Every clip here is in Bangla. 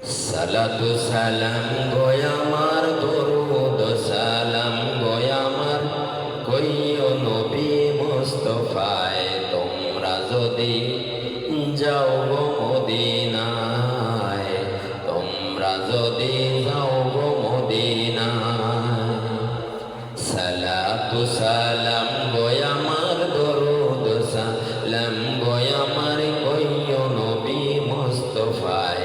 সালাতু সালাম গোয়ামার দরুদ সালাম গোয়ামার কইও নবী মুস্তফায়, তোমরা যদি যাও গো মদিনায়, তোমরা যদি যাও গো মদিনায়। সালাতু সালাম গোয়ামার দরুদ সালাম গোয়ামার কইও নবী মুস্তফায়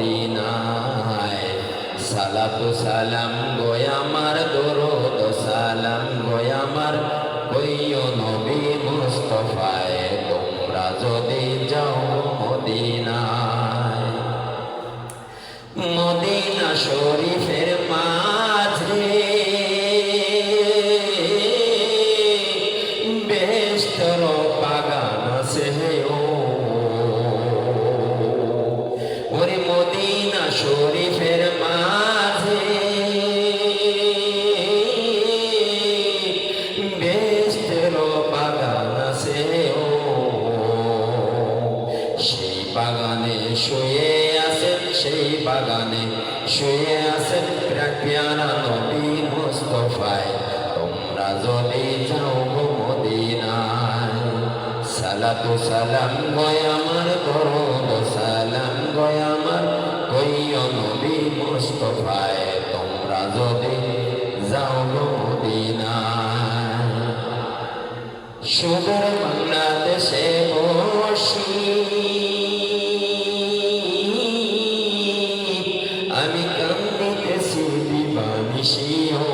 মদিনায়। সালাতু সালাম গোয় আমার, দরুদ সালাম গোয় আমার। কইও নবী মুস্তফায়, তোমরা যদি যাও মদিনায়। মদিনা শরীফের মাঝে শরীফের মাঝে। বেস্তর বাগান আছে সেই বাগানে শুয়ে আছেন, সেই বাগানে শুয়ে আছেন প্রাপিয়ারা নবী মুস্তফায়। তোমরা যদি যাও মদিনায়, সালাতু সালাম গয় আমার দরুদ মুস্তফায় তোমরা যদি যাও গো মদিনায় সুদূর বাংলাদেশে বসি। আমি কান্দিতেছি দিবানিসিও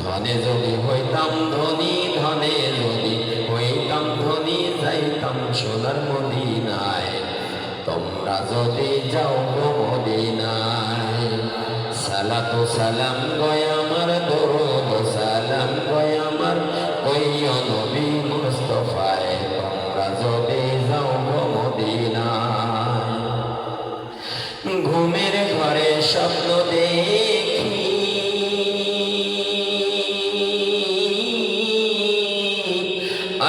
ধনে যদি হইতাম ধনী, ধনে যদি হইতাম ধনী, যাইতাম সোনার মদিনায় তোমরা যদি যাও মদিনায়, সালাতু সালাম গয় আমার, দরুদ সালাম গয় আমার, কইও নবী মুস্তফায়, তোমরা যদি যাও মদিনায়, ঘুমের ঘরে স্বপ্ন দেখি।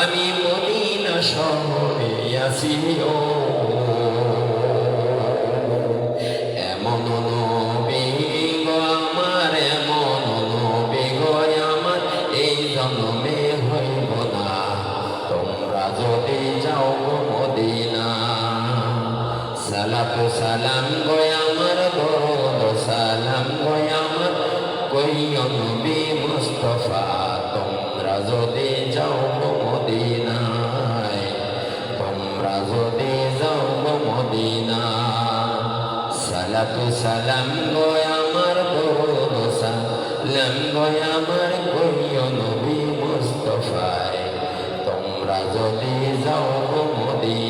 আমি মদিনা শহরে আসি যদি যাও মদিনা। সালাতু সালাম গো আমার, দরুদ সালাম গো আমার। কইও নবী মুস্তফা, তোমরা যদি যাও মদিনায়, তোমরা যদি যাও মদিনা সালাতু সালাম গো আমার, দরুদ সালাম গো আমার। কইও নবী মুস্তফায় যদি যাও গো মদিনা